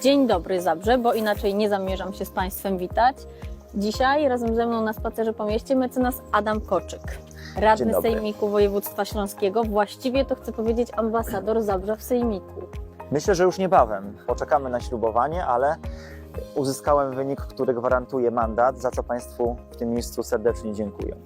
Dzień dobry Zabrze, bo inaczej nie zamierzam się z Państwem witać. Dzisiaj razem ze mną na spacerze po mieście mecenas Adam Koczyk, radny. Sejmiku Województwa Śląskiego, właściwie to chcę powiedzieć ambasador Zabrza w Sejmiku. Myślę, że już niebawem. Poczekamy na ślubowanie, ale uzyskałem wynik, który gwarantuje mandat, za co Państwu w tym miejscu serdecznie dziękuję.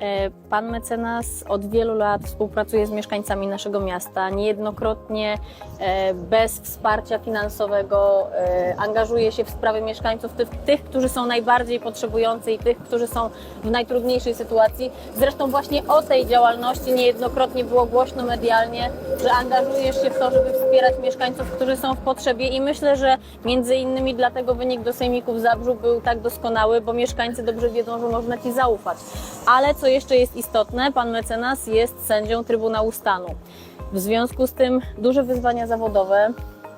E, Pan mecenas od wielu lat współpracuje z mieszkańcami naszego miasta. Niejednokrotnie e, bez wsparcia finansowego e, angażuje się w sprawy mieszkańców, tych, tych, którzy są najbardziej potrzebujący i tych, którzy są w najtrudniejszej sytuacji. Zresztą właśnie o tej działalności niejednokrotnie było głośno medialnie, że angażujesz się w to, żeby wspierać mieszkańców, którzy są w potrzebie i myślę, że między innymi dlatego wynik do Sejmiku w Zabrzu był tak doskonały, bo mieszkańcy dobrze wiedzą, że można Ci zaufać. Ale co jeszcze jest istotne, pan mecenas jest sędzią Trybunału Stanu. W związku z tym duże wyzwania zawodowe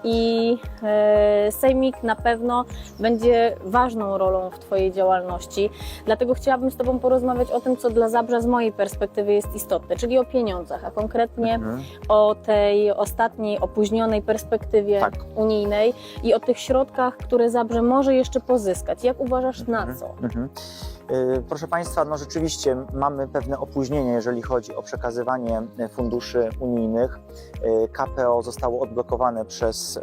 i e, Sejmik na pewno będzie ważną rolą w Twojej działalności. Dlatego chciałabym z Tobą porozmawiać o tym, co dla Zabrza z mojej perspektywy jest istotne, czyli o pieniądzach, a konkretnie Mhm. o tej ostatniej, opóźnionej perspektywie Tak. unijnej i o tych środkach, które Zabrze może jeszcze pozyskać. Jak uważasz na co? Mhm. Y, Proszę Państwa, no rzeczywiście mamy pewne opóźnienie, jeżeli chodzi o przekazywanie y, funduszy unijnych. Y, KPO zostało odblokowane przez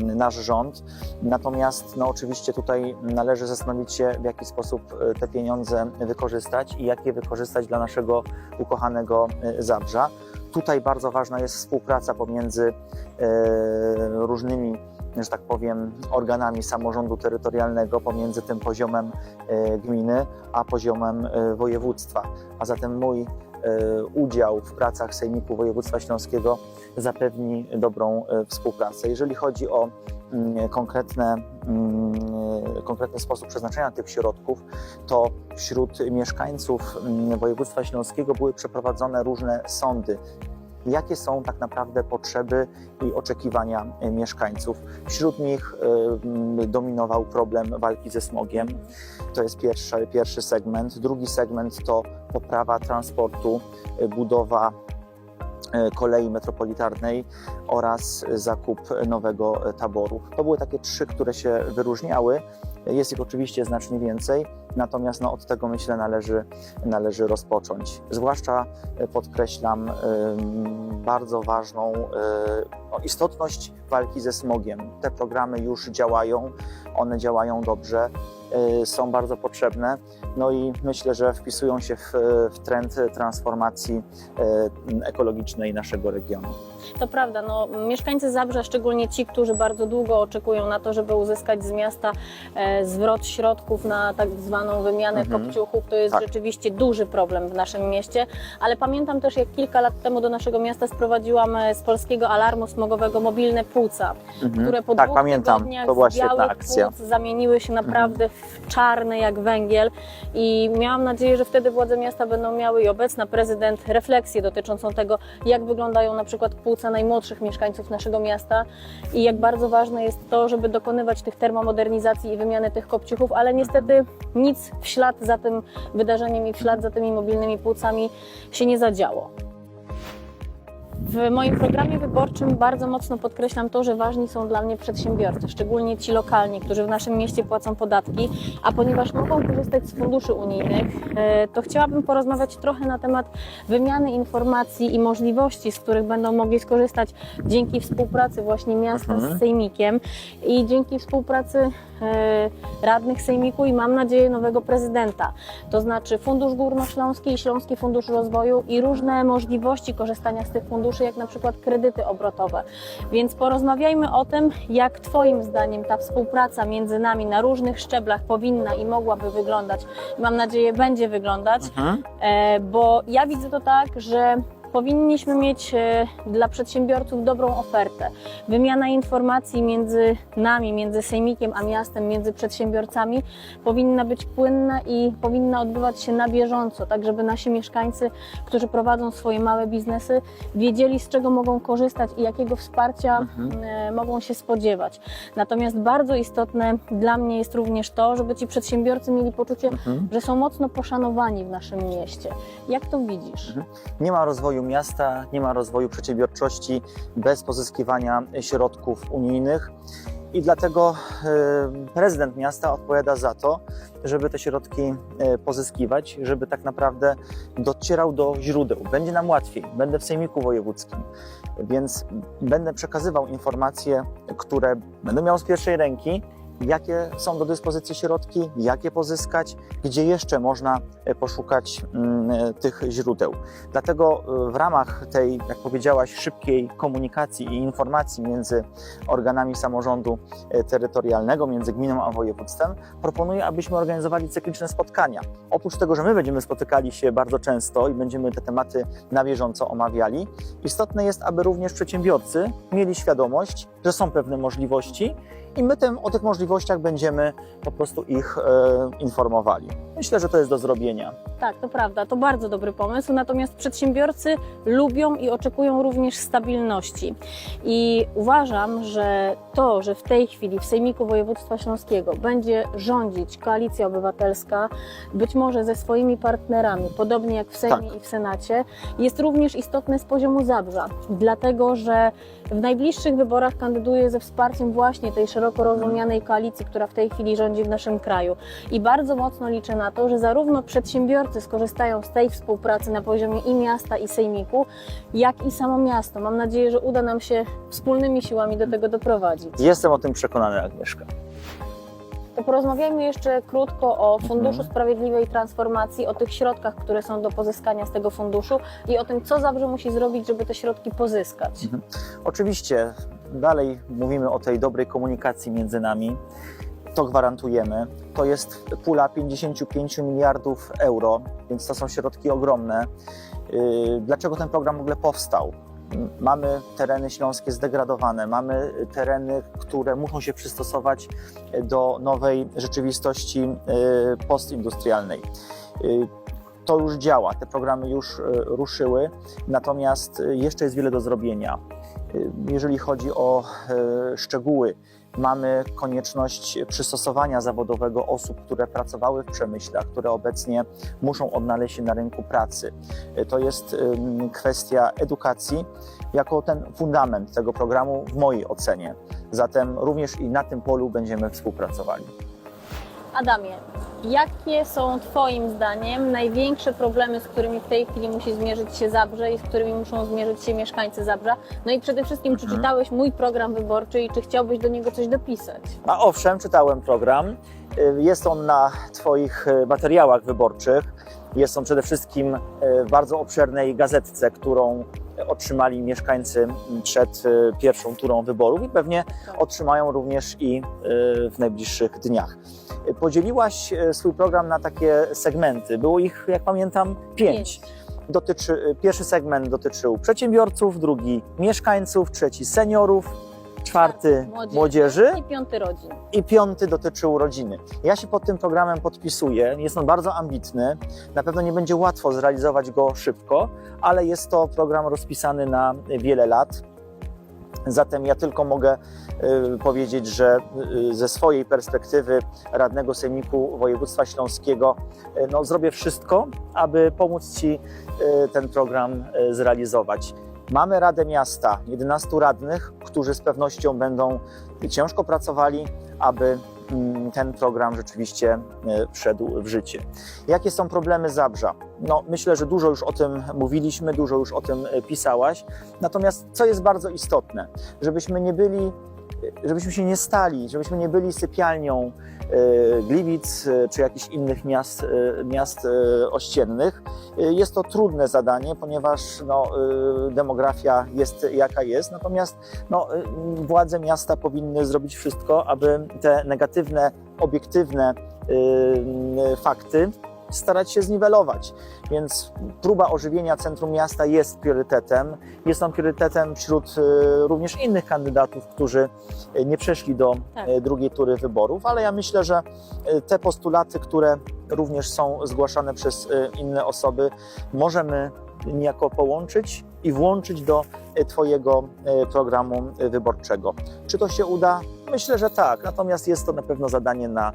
nasz rząd, natomiast no oczywiście tutaj należy zastanowić się, w jaki sposób te pieniądze wykorzystać i jak je wykorzystać dla naszego ukochanego Zabrza. Tutaj bardzo ważna jest współpraca pomiędzy różnymi że tak powiem, organami samorządu terytorialnego pomiędzy tym poziomem e, gminy a poziomem e, województwa. A zatem mój e, udział w pracach Sejmiku Województwa Śląskiego zapewni dobrą współpracę. Jeżeli chodzi o mm, konkretne, mm, konkretny sposób przeznaczenia tych środków, to wśród mieszkańców mm, województwa śląskiego były przeprowadzone różne sądy jakie są tak naprawdę potrzeby i oczekiwania e, mieszkańców. Wśród nich e, dominował problem walki ze smogiem. To jest pierwszy, pierwszy segment. Drugi segment to poprawa transportu, e, budowa kolei metropolitarnej oraz zakup nowego taboru. To były takie trzy, które się wyróżniały. Jest ich oczywiście znacznie więcej, natomiast no, od tego myślę należy, należy rozpocząć. Zwłaszcza e, podkreślam em, bardzo ważną e, no, istotność walki ze smogiem. Te programy już działają, one działają dobrze, e, są bardzo potrzebne, no i myślę, że wpisują się w, w trend transformacji e, ekologicznej naszego regionu. To prawda, no, mieszkańcy Zabrza, szczególnie ci, którzy bardzo długo oczekują na to, żeby uzyskać z miasta e, zwrot środków na tak zwaną wymianę Mhm. kopciuchów, to jest Tak. rzeczywiście duży problem w naszym mieście, ale pamiętam też, jak kilka lat temu do naszego miasta sprowadziłam e, z polskiego alarmu smogowego mobilne płuca, Mhm. które po tak, dwóch pamiętam, tygodniach to była z świetna białych akcja. Mhm. płuc zamieniły się naprawdę w czarne jak węgiel i miałam nadzieję, że wtedy władze miasta będą miały i obecna prezydent refleksję dotyczącą tego, jak wyglądają na przykład płuca najmłodszych mieszkańców naszego miasta i jak bardzo ważne jest to, żeby dokonywać tych termomodernizacji i wymiany tych kopciuchów, ale niestety nic w ślad za tym wydarzeniem i w ślad za tymi mobilnymi płucami się nie zadziało. W moim programie wyborczym bardzo mocno podkreślam to, że ważni są dla mnie przedsiębiorcy, szczególnie ci lokalni, którzy w naszym mieście płacą podatki, a ponieważ mogą korzystać z funduszy unijnych, e, to chciałabym porozmawiać trochę na temat wymiany informacji i możliwości, z których będą mogli skorzystać dzięki współpracy właśnie miasta Mhm. z Sejmikiem i dzięki współpracy radnych Sejmiku i mam nadzieję nowego prezydenta. To znaczy Fundusz Górnośląski i Śląski Fundusz Rozwoju i różne możliwości korzystania z tych funduszy, jak na przykład kredyty obrotowe. Więc porozmawiajmy o tym, jak Twoim zdaniem ta współpraca między nami na różnych szczeblach powinna i mogłaby wyglądać. Mam nadzieję, będzie wyglądać. Mhm. E, bo ja widzę to tak, że powinniśmy mieć e, dla przedsiębiorców dobrą ofertę. Wymiana informacji między nami, między sejmikiem a miastem, między przedsiębiorcami powinna być płynna i powinna odbywać się na bieżąco, tak żeby nasi mieszkańcy, którzy prowadzą swoje małe biznesy, wiedzieli z czego mogą korzystać i jakiego wsparcia Mhm. e, mogą się spodziewać. Natomiast bardzo istotne dla mnie jest również to, żeby ci przedsiębiorcy mieli poczucie, Mhm. że są mocno poszanowani w naszym mieście. Jak to widzisz? Mhm. Nie ma rozwoju miasta, nie ma rozwoju przedsiębiorczości bez pozyskiwania środków unijnych. I dlatego e, prezydent miasta odpowiada za to, żeby te środki e, pozyskiwać, żeby tak naprawdę docierał do źródeł. Będzie nam łatwiej. Będę w Sejmiku Wojewódzkim, więc będę przekazywał informacje, które będę miał z pierwszej ręki, jakie są do dyspozycji środki, jak je pozyskać, gdzie jeszcze można e, poszukać mm, e, tych źródeł. Dlatego e, w ramach tej, jak powiedziałaś, szybkiej komunikacji i informacji między organami samorządu terytorialnego, między gminą a województwem, proponuję, abyśmy organizowali cykliczne spotkania. Oprócz tego, że my będziemy spotykali się bardzo często i będziemy te tematy na bieżąco omawiali, istotne jest, aby również przedsiębiorcy mieli świadomość, że są pewne możliwości i my tym, o tych możliwościach będziemy po prostu ich e, informowali. Myślę, że to jest do zrobienia. Tak, to prawda, to bardzo dobry pomysł. Natomiast przedsiębiorcy lubią i oczekują również stabilności. I uważam, że to, że w tej chwili w Sejmiku Województwa Śląskiego będzie rządzić koalicja obywatelska, być może ze swoimi partnerami, podobnie jak w Sejmie i w Senacie, jest również istotne z poziomu Zabrza. Dlatego, że w najbliższych wyborach kandyduje ze wsparciem właśnie tej szeroko rozumianej koalicji, która w tej chwili rządzi w naszym kraju. I bardzo mocno liczę na to, że zarówno przedsiębiorcy skorzystają z tej współpracy na poziomie i miasta, i sejmiku, jak i samo miasto. Mam nadzieję, że uda nam się wspólnymi siłami do tego doprowadzić. Jestem o tym przekonany, Agnieszka. To porozmawiajmy jeszcze krótko o Funduszu Mhm. Sprawiedliwej Transformacji, o tych środkach, które są do pozyskania z tego funduszu i o tym, co Zabrze musi zrobić, żeby te środki pozyskać. Oczywiście dalej mówimy o tej dobrej komunikacji między nami. To gwarantujemy. To jest pula 55 miliardów euro, więc to są środki ogromne. Yy, Dlaczego ten program w ogóle powstał? Mamy tereny śląskie zdegradowane, mamy tereny, które muszą się przystosować do nowej rzeczywistości yy, postindustrialnej. Yy, To już działa, te programy już ruszyły, natomiast jeszcze jest wiele do zrobienia. Jeżeli chodzi o e, szczegóły, mamy konieczność przystosowania zawodowego osób, które pracowały w przemyśle, które obecnie muszą odnaleźć się na rynku pracy. E, To jest kwestia edukacji jako ten fundament tego programu w mojej ocenie. Zatem również i na tym polu będziemy współpracowali. Adamie, jakie są Twoim zdaniem największe problemy, z którymi w tej chwili musi zmierzyć się Zabrze i z którymi muszą zmierzyć się mieszkańcy Zabrza? No i przede wszystkim, czy Mhm. czytałeś mój program wyborczy i czy chciałbyś do niego coś dopisać? A owszem, czytałem program. Y, Jest on na Twoich y, materiałach wyborczych. Jest on przede wszystkim y, w bardzo obszernej gazetce, którą otrzymali mieszkańcy przed y, pierwszą turą wyborów i pewnie otrzymają również i w najbliższych dniach. Podzieliłaś swój program na takie segmenty. Było ich, jak pamiętam, pięć. Dotyczy, pierwszy segment dotyczył przedsiębiorców, drugi mieszkańców, trzeci seniorów, czwarty młodzieży i piąty rodzin. i piąty dotyczył rodziny. Ja się pod tym programem podpisuję. Jest on bardzo ambitny. Na pewno nie będzie łatwo zrealizować go szybko, ale jest to program rozpisany na wiele lat. Zatem ja tylko mogę y, powiedzieć, że y, ze swojej perspektywy radnego Sejmiku Województwa Śląskiego y, no, zrobię wszystko, aby pomóc Ci y, ten program y, zrealizować. Mamy Radę Miasta, 11 radnych, którzy z pewnością będą ciężko pracowali, aby mm, ten program rzeczywiście e, wszedł w życie. Jakie są problemy Zabrza? No, myślę, że dużo już o tym mówiliśmy, dużo już o tym e, pisałaś. Natomiast co jest bardzo istotne, żebyśmy nie byli, e, żebyśmy się nie stali, żebyśmy nie byli sypialnią Gliwic czy jakichś innych miast, miast ościennych. E, Jest to trudne zadanie, ponieważ no, e, demografia jest jaka jest, natomiast no, y, władze miasta powinny zrobić wszystko, aby te negatywne, obiektywne y, y, fakty starać się zniwelować. Więc próba ożywienia centrum miasta jest priorytetem. Jest on priorytetem wśród y, również innych kandydatów, którzy y, nie przeszli do Tak. y, drugiej tury wyborów, ale ja myślę, że te postulaty, które również są zgłaszane przez inne osoby, możemy niejako połączyć i włączyć do Twojego programu wyborczego. Czy to się uda? Myślę, że tak. Natomiast jest to na pewno zadanie na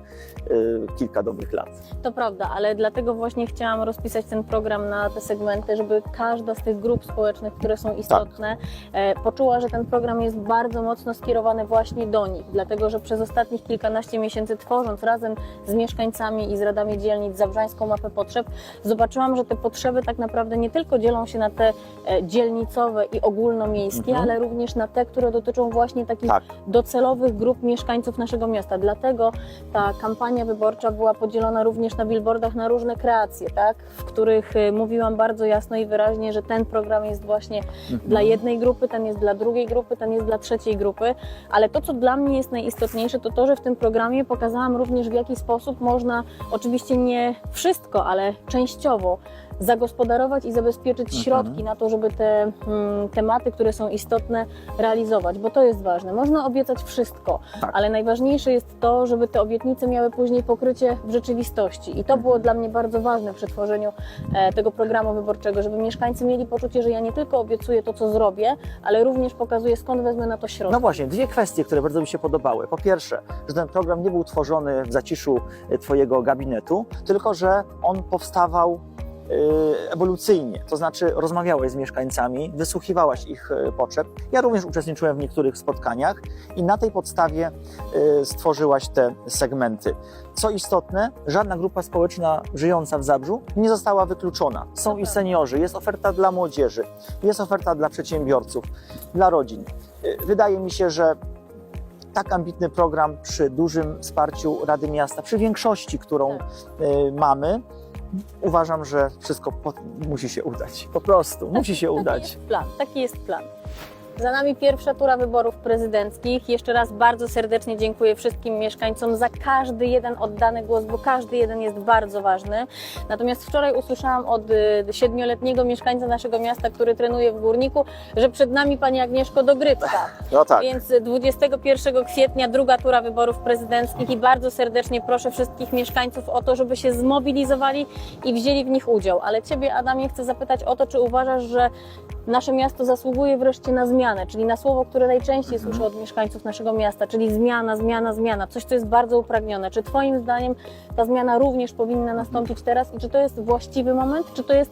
y, kilka dobrych lat. To prawda, ale dlatego właśnie chciałam rozpisać ten program na te segmenty, żeby każda z tych grup społecznych, które są istotne, e, poczuła, że ten program jest bardzo mocno skierowany właśnie do nich. Dlatego, że przez ostatnich kilkanaście miesięcy tworząc razem z mieszkańcami i z radami dzielnic Zabrzańską mapę potrzeb, zobaczyłam, że te potrzeby tak naprawdę nie tylko dzielą się na te e, dzielnicowe i ogólnomiejskie, Mhm. ale również na te, które dotyczą właśnie takich Tak. docelowych grup mieszkańców naszego miasta. Dlatego ta kampania wyborcza była podzielona również na billboardach na różne kreacje, tak? w których y, mówiłam bardzo jasno i wyraźnie, że ten program jest właśnie Mhm. dla jednej grupy, ten jest dla drugiej grupy, ten jest dla trzeciej grupy, ale to, co dla mnie jest najistotniejsze, to to, że w tym programie pokazałam również w jaki sposób można, oczywiście nie wszystko, ale częściowo zagospodarować i zabezpieczyć Mhm. środki na to, żeby te mm, tematy, które są istotne, realizować, bo to jest ważne. Można obiecać wszystko, Tak. ale najważniejsze jest to, żeby te obietnice miały później pokrycie w rzeczywistości. I to było dla mnie bardzo ważne przy tworzeniu e, tego programu wyborczego, żeby mieszkańcy mieli poczucie, że ja nie tylko obiecuję to, co zrobię, ale również pokazuję, skąd wezmę na to środki. No właśnie, dwie kwestie, które bardzo mi się podobały. Po pierwsze, że ten program nie był tworzony w zaciszu y, Twojego gabinetu, tylko że on powstawał ewolucyjnie, to znaczy rozmawiałeś z mieszkańcami, wysłuchiwałaś ich y, potrzeb. Ja również uczestniczyłem w niektórych spotkaniach i na tej podstawie y, stworzyłaś te segmenty. Co istotne, żadna grupa społeczna żyjąca w Zabrzu nie została wykluczona. Są i seniorzy, jest oferta dla młodzieży, jest oferta dla przedsiębiorców, dla rodzin. Y, Wydaje mi się, że tak ambitny program przy dużym wsparciu Rady Miasta, przy większości, którą Tak. y, mamy, uważam, że wszystko musi się udać. Po prostu, musi się Taki udać. jest plan, taki jest plan. Za nami pierwsza tura wyborów prezydenckich. Jeszcze raz bardzo serdecznie dziękuję wszystkim mieszkańcom za każdy jeden oddany głos, bo każdy jeden jest bardzo ważny. Natomiast wczoraj usłyszałam od y, siedmioletniego mieszkańca naszego miasta, który trenuje w Górniku, że przed nami pani Agnieszko Dogrywka. No tak. Więc 21 kwietnia druga tura wyborów prezydenckich i bardzo serdecznie proszę wszystkich mieszkańców o to, żeby się zmobilizowali i wzięli w nich udział. Ale Ciebie, Adamie, chcę zapytać o to, czy uważasz, że nasze miasto zasługuje wreszcie na zmianę, czyli na słowo, które najczęściej Mhm. słyszę od mieszkańców naszego miasta, czyli zmiana, zmiana, zmiana, coś, co jest bardzo upragnione. Czy Twoim zdaniem ta zmiana również powinna nastąpić teraz i czy to jest właściwy moment, czy to jest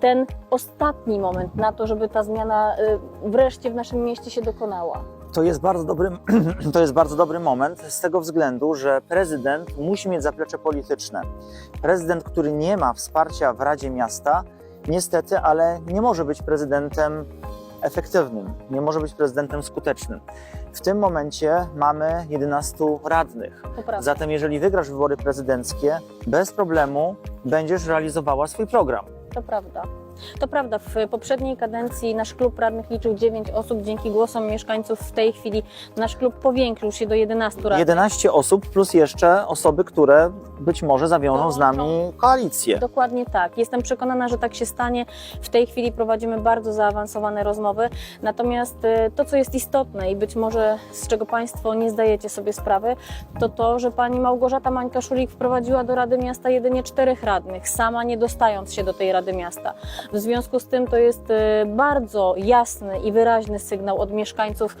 ten ostatni moment na to, żeby ta zmiana y, wreszcie w naszym mieście się dokonała? To jest, bardzo dobry, to jest bardzo dobry moment z tego względu, że prezydent musi mieć zaplecze polityczne. Prezydent, który nie ma wsparcia w Radzie Miasta, niestety, ale nie może być prezydentem efektywnym, nie może być prezydentem skutecznym. W tym momencie mamy 11 radnych. Zatem, jeżeli wygrasz wybory prezydenckie, bez problemu będziesz realizowała swój program. To prawda. To prawda, w poprzedniej kadencji nasz klub radnych liczył 9 osób. Dzięki głosom mieszkańców w tej chwili nasz klub powiększył się do 11 radnych. 11 osób plus jeszcze osoby, które być może zawiążą z nami koalicję. Dokładnie tak. Jestem przekonana, że tak się stanie. W tej chwili prowadzimy bardzo zaawansowane rozmowy. Natomiast e, to, co jest istotne i być może z czego Państwo nie zdajecie sobie sprawy, to to, że pani Małgorzata Mańka-Szulik wprowadziła do Rady Miasta jedynie czterech radnych, sama nie dostając się do tej Rady Miasta. W związku z tym to jest e, bardzo jasny i wyraźny sygnał od mieszkańców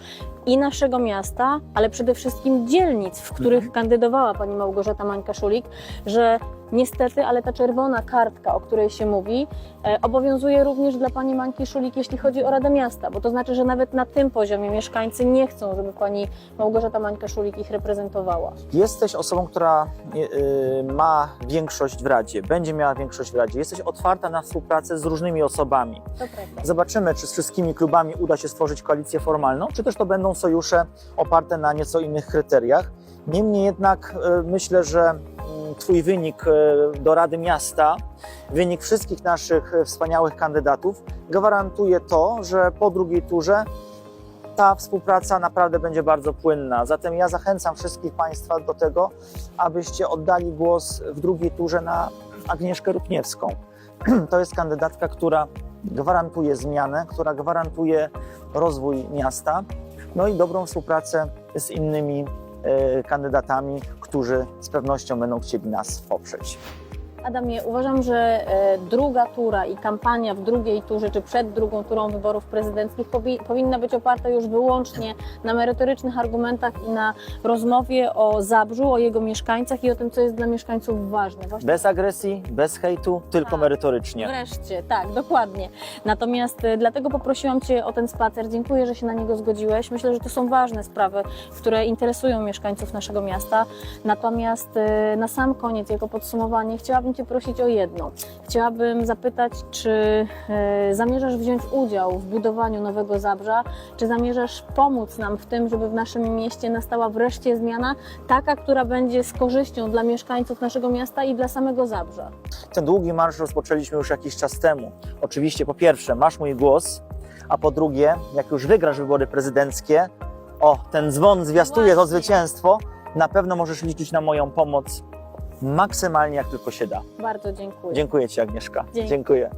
i naszego miasta, ale przede wszystkim dzielnic, w których kandydowała pani Małgorzata Mańka-Szulik, że niestety, ale ta czerwona kartka, o której się mówi, e, obowiązuje również dla pani Mańki Szulik, jeśli chodzi o Radę Miasta, bo to znaczy, że nawet na tym poziomie mieszkańcy nie chcą, żeby pani Małgorzata Mańka-Szulik ich reprezentowała. Jesteś osobą, która y, ma większość w Radzie, będzie miała większość w Radzie. Jesteś otwarta na współpracę z różnymi osobami. Zobaczymy, czy z wszystkimi klubami uda się stworzyć koalicję formalną, czy też to będą sojusze oparte na nieco innych kryteriach. Niemniej jednak y, myślę, że mm, Twój wynik y, do Rady Miasta, wynik wszystkich naszych y, wspaniałych kandydatów gwarantuje to, że po drugiej turze ta współpraca naprawdę będzie bardzo płynna. Zatem ja zachęcam wszystkich Państwa do tego, abyście oddali głos w drugiej turze na Agnieszkę Rupniewską. To jest kandydatka, która gwarantuje zmianę, która gwarantuje rozwój miasta, no i dobrą współpracę z innymi e, kandydatami, którzy z pewnością będą chcieli nas poprzeć. Adamie, uważam, że e, druga tura i kampania w drugiej turze, czy przed drugą turą wyborów prezydenckich powi- powinna być oparta już wyłącznie na merytorycznych argumentach i na rozmowie o Zabrzu, o jego mieszkańcach i o tym, co jest dla mieszkańców ważne. Właśnie Bez agresji, bez hejtu, tylko Tak. merytorycznie. Wreszcie, tak, dokładnie. Natomiast e, dlatego poprosiłam Cię o ten spacer. Dziękuję, że się na niego zgodziłeś. Myślę, że to są ważne sprawy, które interesują mieszkańców naszego miasta. Natomiast e, na sam koniec, jako podsumowanie, chciałabym Cię prosić o jedno. Chciałabym zapytać, czy e, zamierzasz wziąć udział w budowaniu nowego Zabrza, czy zamierzasz pomóc nam w tym, żeby w naszym mieście nastała wreszcie zmiana, taka, która będzie z korzyścią dla mieszkańców naszego miasta i dla samego Zabrza. Ten długi marsz rozpoczęliśmy już jakiś czas temu. Oczywiście, po pierwsze, masz mój głos, a po drugie, jak już wygrasz wybory prezydenckie, o, ten dzwon zwiastuje to Właśnie. zwycięstwo, na pewno możesz liczyć na moją pomoc maksymalnie jak tylko się da. Bardzo dziękuję. Dziękuję Ci, Agnieszka. Dzięki. Dziękuję.